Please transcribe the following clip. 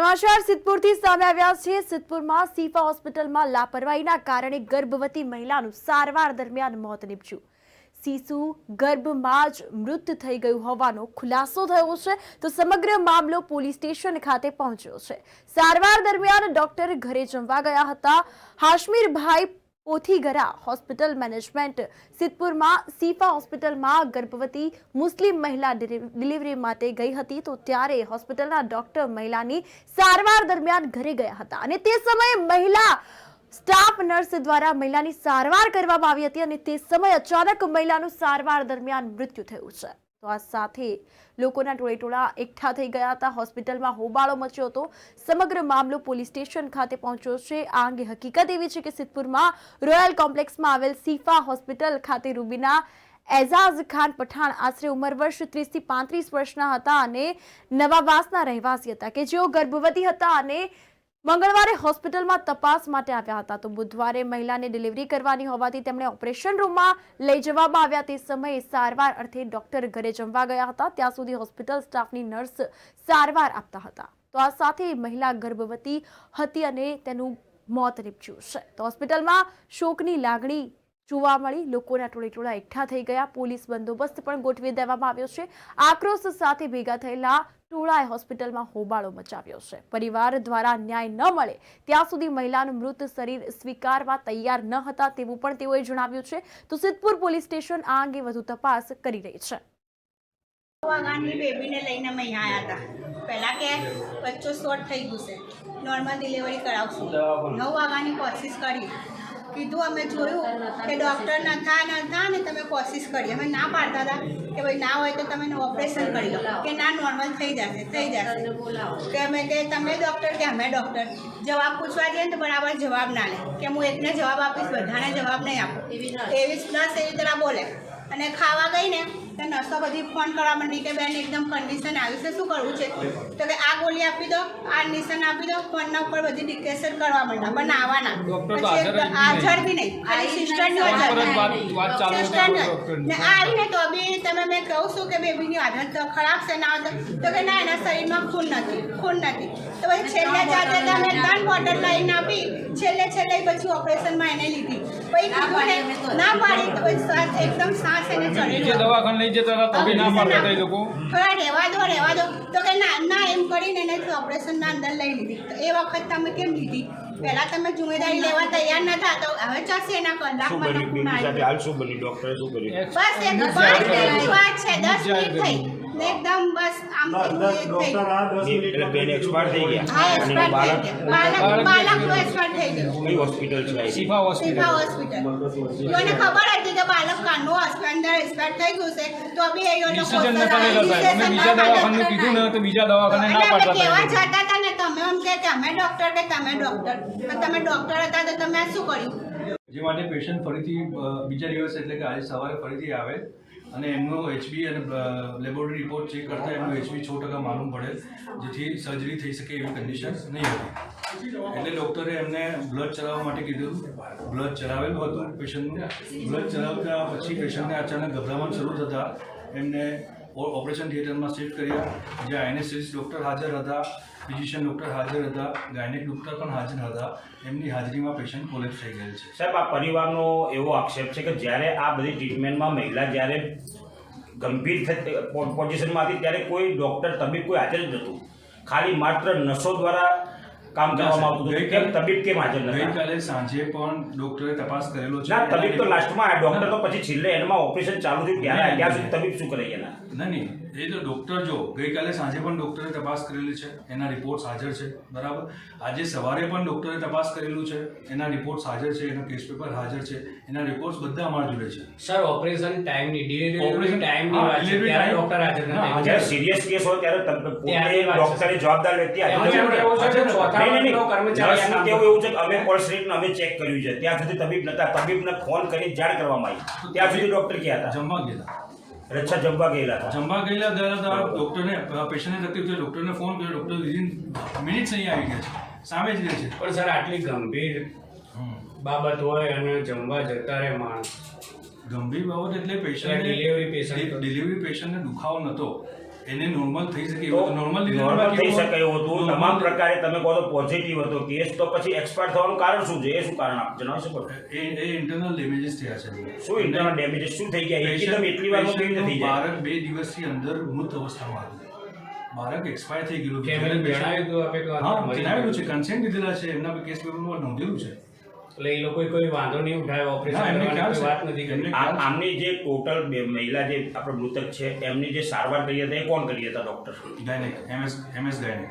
સમાચાર સિદ્ધપુરથી સામે આવ્યા છે. સિદ્ધપુરમાં સીફા હોસ્પિટલમાં લાપરવાહીના કારણે ગર્ભવતી મહિલાનું સારવાર દરમિયાન મોત નીપજ્યું. શિશુ ગર્ભમાં જ મૃત થઈ ગયું હોવાનો ખુલાસો થયો છે. તો સમગ્ર મામલો પોલીસ સ્ટેશન ખાતે પહોંચ્યો છે. સારવાર દરમિયાન ડોક્ટર ઘરે જમવા ગયા હતા. હાશમીરભાઈ પોથીગરા હોસ્પિટલ મેનેજમેન્ટ સિદ્ધપુરમાં સીફા હોસ્પિટલમાં ગર્ભવતી મુસ્લિમ મહિલા ડિલિવરી માટે ગઈ હતી. તો ત્યારે હોસ્પિટલના ડોક્ટર મહિલાની સારવાર દરમિયાન ઘરે ગયા હતા અને તે સમયે મહિલા સ્ટાફ નર્સ દ્વારા મહિલાની સારવાર કરવામાં આવી હતી અને તે સમયે અચાનક મહિલાનું સારવાર દરમિયાન મૃત્યુ થયું છે. તો આ સાથે લોકોના ટોળેટોળા એકઠા થઈ ગયા હતા. હોસ્પિટલમાં હોબાળો મચ્યો હતો. સમગ્ર મામલો પોલીસ સ્ટેશન ખાતે પહોંચ્યો છે. આ અંગે હકીકત એવી છે કે સિદ્ધપુરમાં રોયલ કોમ્પ્લેક્સમાં આવેલ સીફા હોસ્પિટલ ખાતે રૂબીના એઝાઝ ખાન પઠાણ આશરે ઉંમર વર્ષ ત્રીસથી પાંત્રીસ વર્ષના હતા અને નવાવાસના રહેવાસી હતા કે જેઓ ગર્ભવતી હતા અને મંગળવારે હોસ્પિટલમાં તપાસ માટે આવ્યા હતા. તો બુધવારે મહિલાને ડિલિવરી કરવાની હોવાથી તેમણે ઓપરેશન રૂમમાં લઈ જવામાં આવ્યા. તે સમયે સારવાર અર્થે ડોક્ટર ઘરે જમવા ગયા હતા. ત્યાં સુધી હોસ્પિટલ સ્ટાફની નર્સ સારવાર આપતા હતા. તો આ સાથે મહિલા ગર્ભવતી હતી અને તેનું મોત નીપજ્યું છે. તો હોસ્પિટલમાં શોકની લાગણી જોવા મળી. લોકોના ટોળેટોળા એકઠા થઈ ગયા. પોલીસ બંદોબસ્ત પણ ગોઠવી દેવામાં આવ્યો છે. આક્રોશ સાથે ભેગા થયેલા ટોળાએ હોસ્પિટલમાં હોબાળો મચાવ્યો છે. પરિવાર દ્વારા ન્યાય ન મળે ત્યાં સુધી મહિલાનું મૃત શરીર સ્વીકારવા તૈયાર ન હતા તેવું પણ તેઓએ જણાવ્યું છે. તો સિદ્ધપુર પોલીસ સ્ટેશન આ અંગે વધુ તપાસ કરી રહી છે. બેબીને લઈને અમે અહીંયા આવ્યા હતા. પહેલાં કે બચ્ચો શોર્ટ થઈ ગયું છે. નોર્મલ ડિલિવરી કરાવશું. નવ વાગ્યાની કોશિશ કરી. કીધું અમે જોયું કે ડૉક્ટર નતા નતા ને તમે કોશિશ કરી. અમે ના પાડતા હતા કે ભાઈ ના હોય તો તમે ઓપરેશન કરી લો. કે ના નોર્મલ થઈ જશે થઈ જશે. કે અમે કે તમે ડૉક્ટર કે અમે ડૉક્ટર. જવાબ પૂછવા જઈએ ને તો બરાબર જવાબ ના લે. કે હું એકને જવાબ આપીશ બધાને જવાબ નહીં આપું. એવી જ પ્લસ એવી તરહ બોલે. અને ખાવા ગઈ ને તો નર્સો બધી ફોન કરવા માંડી કે બેન એકદમ કન્ડિશન આવી છે શું કરવું છે? તો કે આ ગોળી આપી દો આ ઇન્જેક્શન આપી દો ફોનના ઉપર બધી ડિક્ટેશન કરવા માંડ્યા. પણ આવવાના ડૉક્ટર તો પછી હાજર બી નહીં. સિસ્ટરની હાજર. ને આવીને તો બી તમે મેં કહું છું કે બેબીની હાલત તો ખરાબ છે ના તો તો કે ના એના શરીરમાં ખૂન નથી ખૂન નથી. તો પછી છેલ્લે જાતે તમે ત્રણ બોટલ લઈને આપી છેલ્લે છેલ્લે પછી ઓપરેશનમાં એને લીધી. પછી ના પાડી તો એકદમ સાસ એને ચડી દવાખાને લઈ જતા હતા તો બી ના પાડતા હતા એ લોકો. હા રહેવા દો રહેવા દો. તો કે ના ના એમ કરીને એને ઓપરેશનના અંદર લઈ લીધી. તો એ વખત તમે કેમ લીધી? પહેલા તમે જુમેદારી લેવા તૈયાર નતા તો હવે ચાલશે એના શું કલાકમાં સાથે હાલ શું બની ડોક્ટરે શું કર્યું? બસ એક પાંચ મિનિટની વાત છે દસ મિનિટ થઈ. ને એકદમ બસ આમ પેલું એ થઈ એટલે બેન એક્સપાયર થઈ ગયા. હા અને એનું બાળક બાળક બાળકનું એક્સપર્ટ થઈ ગયું. કઈ હોસ્પિટલ છે આઈ શિફા હોસ્પિટલ શિફા હોસ્પિટલ મને ખબર હતી કે બાળક કાનનું અંદર એક્સપર્ટ થઈ ગયું છે તો બી એ લોકો ડિસિઝન ન લેતા સાહેબ અમે બીજા દવાખાને કીધું ને તો બીજા દવાખાને ના પાડતા કેવા જતા હતા ને તમે એમ કે કે અમે ડોક્ટર કે તમે ડોક્ટર તો તમે ડોક્ટર હતા તો તમે શું કર્યું? જે માટે પેશન્ટ ફરીથી બીજા દિવસ એટલે કે આજે સવારે ફરીથી આવે. અને એમનો એચબી અને લેબોરેટરી રિપોર્ટ ચેક કરતા એમનો એચબી છ ટકા માલુમ પડે. જેથી સર્જરી થઈ શકે એવી કન્ડિશન નહીં હતી. એટલે ડૉક્ટરે એમને બ્લડ ચલાવવા માટે કીધું. બ્લડ ચલાવેલું હતું પેશન્ટનું બ્લડ ચલાવતા પછી પેશન્ટને અચાનક ગભરામણ શરૂ થતાં એમને ઓપરેશન થિયેટરમાં શિફ્ટ કર્યા, જ્યાં એનેસ્થેસિસ ડૉક્ટર હાજર હતા, ફિઝિશિયન ડૉક્ટર હાજર હતા, ગાયનેક ડૉક્ટર પણ હાજર હતા. એમની હાજરીમાં પેશન્ટ કોલેપ્સ થઈ ગયેલ છે. સાહેબ, આ પરિવારનો એવો આક્ષેપ છે કે જ્યારે આ બધી ટ્રીટમેન્ટમાં મહિલા જ્યારે ગંભીર પોઝિશનમાં હતી ત્યારે કોઈ ડૉક્ટર તબીબ કોઈ હાજર જ નહોતું. ખાલી માત્ર નસો દ્વારા કામ કરવામાં આવતું હતું. કેમ? તબીબ કેમ હાજર નથી? ગઈકાલે સાંજે પણ ડોક્ટરે તપાસ કરેલો છે. ના તબીબ તો લાસ્ટમાં આ ડૉક્ટર તો પછી છેલ્લે એન્ડમાં ઓપરેશન ચાલુ થયું ત્યારે ત્યાં સુધી તબીબ શું કરે એના? ના નહીં. એ તો ડૉક્ટર જો ગઈકાલે સાંજે પણ ડૉક્ટરે તપાસ કરેલી છે એના રિપોર્ટ્સ હાજર છે બરાબર? આજે સવારે પણ ડૉક્ટરે તપાસ કરેલું છે એના રિપોર્ટ્સ હાજર છે એના કેસ પેપર હાજર છે એના રિપોર્ટ્સ બધા અમારા જોડે છે. સર ઓપરેશન ટાઈમની ડિલિવરી ઓપરેશન ટાઈમની વાત છે ત્યારે ડૉક્ટર હાજર નથી. જ્યારે સિરિયસ કેસ હોય ત્યારે પોતે ડૉક્ટરે જવાબદાર વ્યક્તિ હાજર છે કે ચોથા નહીં, નહીં, કર્મચારી આ કેવું એવું છે કે અમે કોલ સ્ટ્રીટને અમે ચેક કર્યું છે. ત્યાં સુધી તબીબ નતા તબીબને ફોન કરી જાણ કરવામાં આવી. ત્યાં સુધી ડૉક્ટર ક્યાં હતા? જમવા ગયેલા. રચ્છા જમવા ગયેલા હતા. જમવા ગયેલા ગયા હતા ડોક્ટરને પેશન્ટને તકલીફ છે ડોક્ટરને ફોન કર્યો. ડૉક્ટર વિધિન મિનિટ્સ અહીં આવી ગયા છે. સામે જ રહે છે. પણ સર આટલી ગંભીર બાબત હોય અને જમવા જતા રહે માણસ. ગંભીર બાબત એટલે એટલે પેશન્ટ ડિલિવરી પેશન્ટ ડિલિવરી પેશન્ટને દુખાવો નહોતો એને નોર્મલ થઈ શકે એવું નોર્મલ નોર્મલ થઈ શકે એવું હતું. તમામ પ્રકારે તમે કહો તો પોઝિટિવ હતો. કેસ તો પછી એક્સપાયર થવાનું કારણ શું છે? એ શું કારણ આપ જણાવી શકો એ એ ઇન્ટરનલ ડેમેજીસ થયા છે. શું ઇન્ટરનલ ડેમેજ શું થઈ ગયા? એકદમ એટલી વારમાં કેવી રીતે થઈ જાય? બાળક બે દિવસથી અંદર મૃત અવસ્થામાં હતું. બાળક એક્સપાયર થઈ ગયેલું કે મેં જણાવ્યું હતું આપે કે હા જણાવેલું છે. કન્સેન્ટ લીધેલા છે. એમના કેસ પેપરમાં નોંધેલું છે. એટલે એ લોકોએ કોઈ વાંધો નહીં ઉઠાવ્યો ઓપરેશન કરવાની વાત નથી કરી. આમની જે ટોટલ બે મહિલા જે આપણે મૃતક છે એમની જે સારવાર કરી હતી એ કોણ કરી હતા doctor? Gynaec MS MS gynaec.